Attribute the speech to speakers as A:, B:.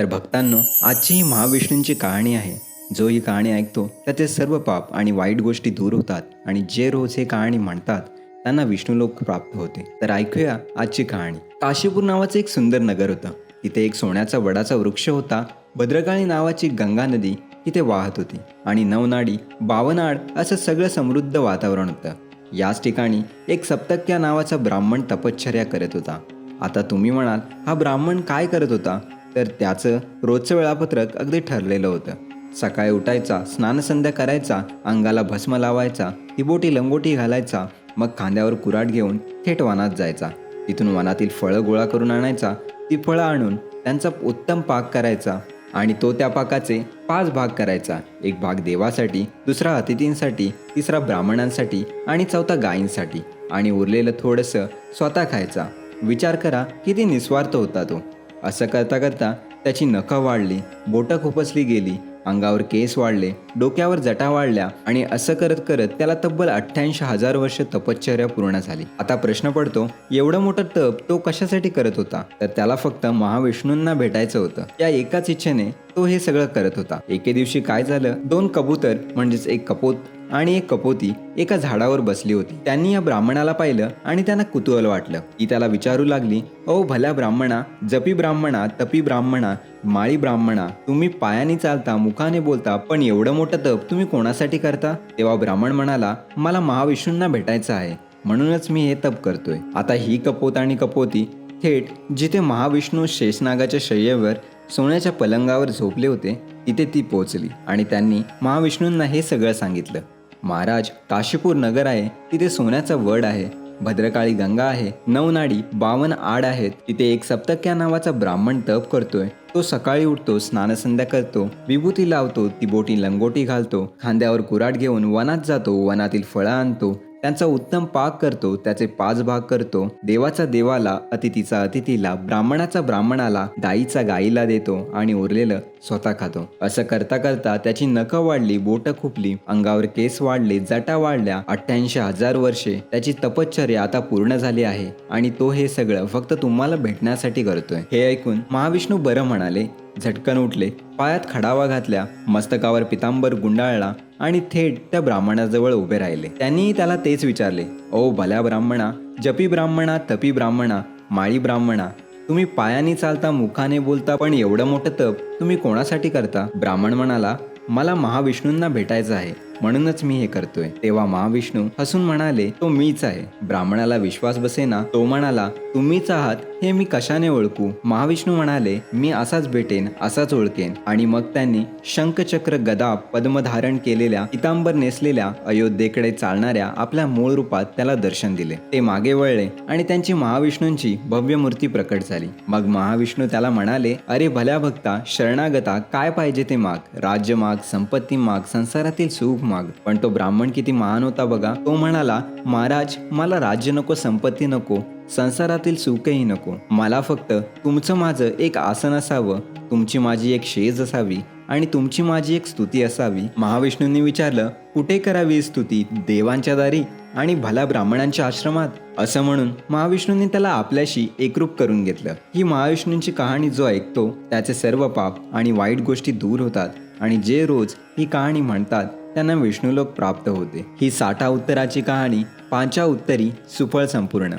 A: तर भक्तांनो आजची ही महाविष्णूंची कहाणी आहे. जो ही कहाणी ऐकतो त्याचे सर्व पाप आणि वाईट गोष्टी दूर होतात आणि जे रोज हे कहाणी म्हणतात त्यांना विष्णुलोक प्राप्त होते. तर ऐकूया आजची कहाणी. काशीपूर नावाचं एक सुंदर नगर होतं. तिथे एक सोन्याचा वडाचा वृक्ष होता. भद्रकाळी नावाची गंगा नदी तिथे वाहत होती. आणि नवनाडी बावनाड असं सगळं समृद्ध वातावरण होतं. याच ठिकाणी एक सप्तक्या नावाचा ब्राह्मण तपश्चर्या करत होता. आता तुम्ही म्हणाल हा ब्राह्मण काय करत होता? तर त्याचं रोजचं वेळापत्रक अगदी ठरलेलं होतं. सकाळी उठायचा स्नानसंध्या करायचा अंगाला भस्म लावायचा तिबोटी लंगोटी घालायचा मग खांद्यावर कुराट घेऊन थेट वनात जायचा. तिथून वनातील फळं गोळा करून आणायचा. ती फळं आणून त्यांचा उत्तम पाक करायचा आणि तो त्या पाकाचे पाच भाग करायचा. एक भाग देवासाठी दुसरा अतिथींसाठी तिसरा ब्राह्मणांसाठी आणि चौथा गायींसाठी. आणि उरलेलं थोडंसं स्वतः खायचा. विचार करा किती निस्वार्थ होता तो. असं करता करता त्याची नखं वाढली बोटं खुपसली गेली अंगावर केस वाढले डोक्यावर जटा वाढल्या आणि असं करत करत त्याला तब्बल अठ्ठ्याऐंशी हजार वर्ष तपश्चर्या पूर्ण झाली. आता प्रश्न पडतो एवढं मोठं तप तो कशासाठी करत होता? तर त्याला फक्त महाविष्णूंना भेटायचं होतं. या एकाच इच्छेने तो हे सगळं करत होता. एके दिवशी काय झालं? दोन कबूतर म्हणजेच एक कपोत आणि एक कपोती एका झाडावर बसली होती. त्यांनी या ब्राह्मणाला पाहिलं आणि त्यांना कुतूहल वाटलं. ती त्याला विचारू लागली ओ भल्या ब्राह्मणा जपी ब्राह्मणा तपी ब्राह्मणा माळी ब्राह्मणा तुम्ही पायाने चालता मुखाने बोलता पण एवढं मोठं तप तुम्ही कोणासाठी करता? तेव्हा ब्राह्मण म्हणाला मला महाविष्णूंना भेटायचं आहे. म्हणूनच मी हे तप करतोय. आता ही कपोत आणि कपोती थेट जिथे महाविष्णू शेषनागाच्या शय्येवर सोन्याच्या पलंगावर झोपले होते तिथे ती पोचली आणि त्यांनी महाविष्णूंना हे सगळं सांगितलं. महाराज काशीपूर नगर आहे तिथे सोन्याचा वड आहे भद्रकाळी गंगा आहे नवनाडी बावन आड आहेत तिथे एक सप्तक्या नावाचा ब्राह्मण तप करतोय. तो सकाळी उठतो स्नानसंध्या करतो विभूती लावतो ती बोटी लंगोटी घालतो खांद्यावर कुराट घेऊन वनात जातो वनातील फळं आणतो त्यांचा उत्तम पाक करतो त्याचे पाच भाग करतो. देवाचा देवाला अतिथीचा अतिथीला ब्राह्मणाचा ब्राह्मणाला गाईचा गाईला देतो आणि उरलेलं स्वतः खातो. असं करता करता त्याची नखं वाढली बोटं खुपली अंगावर केस वाढले जटा वाढल्या अठ्ठ्याऐंशी हजार वर्षे. त्याची तपश्चर्या आता पूर्ण झाली आहे आणि तो हे सगळं फक्त तुम्हाला भेटण्यासाठी करतोय. हे ऐकून महाविष्णू बरं म्हणाले झटकन उठले पायात खडावा घातल्या मस्तकावर पितांबर गुंडाळला आणि थेट त्या ब्राह्मणाजवळ उभे राहिले. त्यांनीही त्याला तेच विचारले ओ भल्या ब्राह्मणा जपी ब्राह्मणा तपी ब्राह्मणा माळी ब्राह्मणा तुम्ही पायाने चालता मुखाने बोलता पण एवढं मोठं तप तुम्ही कोणासाठी करता? ब्राह्मण म्हणाला मला महाविष्णूंना भेटायचं आहे. म्हणूनच मी हे करतोय. तेव्हा महाविष्णू हसून म्हणाले तो मीच आहे. ब्राह्मणाला विश्वास बसेना. तो म्हणाला तुम्हीच आहात हे मी कशाने ओळखू? महाविष्णू म्हणाले मी असाच भेटेन असाच ओळखेन. आणि मग त्यांनी शंखचक्र गदा पद्म धारण केलेल्या पितांबर नेसलेल्या अयोध्येकडे चालणाऱ्या आपल्या मूळ रूपात त्याला दर्शन दिले. ते मागे वळले आणि त्यांची महाविष्णूंची भव्य मूर्ती प्रकट झाली. मग महाविष्णू त्याला म्हणाले अरे भल्या भक्ता शरणागता काय पाहिजे ते माग? राज्य माग संपत्ती माग संसारातील सुख माग. पण तो ब्राह्मण किती महान होता बघा. तो म्हणाला महाराज मला राज्य नको संपत्ती नको संसारातील सुखही नको. मला फक्त तुमचं माझं एक आसन असावं. तुमची माझी एक शेज असावी आणि तुमची माझी एक स्तुती असावी. महाविष्णूंनी विचारलं कुठे करावी ही स्तुती? देवांच्या दारी आणि भला ब्राह्मणांच्या आश्रमात? असं म्हणून महाविष्णूंनी त्याला आपल्याशी एकरूप करून घेतलं. ही महाविष्णूंची कहाणी जो ऐकतो त्याचे सर्व पाप आणि वाईट गोष्टी दूर होतात आणि जे रोज ही कहाणी म्हणतात त्यांना विष्णुलोक प्राप्त होते. ही साठा उत्तराची कहाणी पाचा उत्तरी सुफळ संपूर्ण.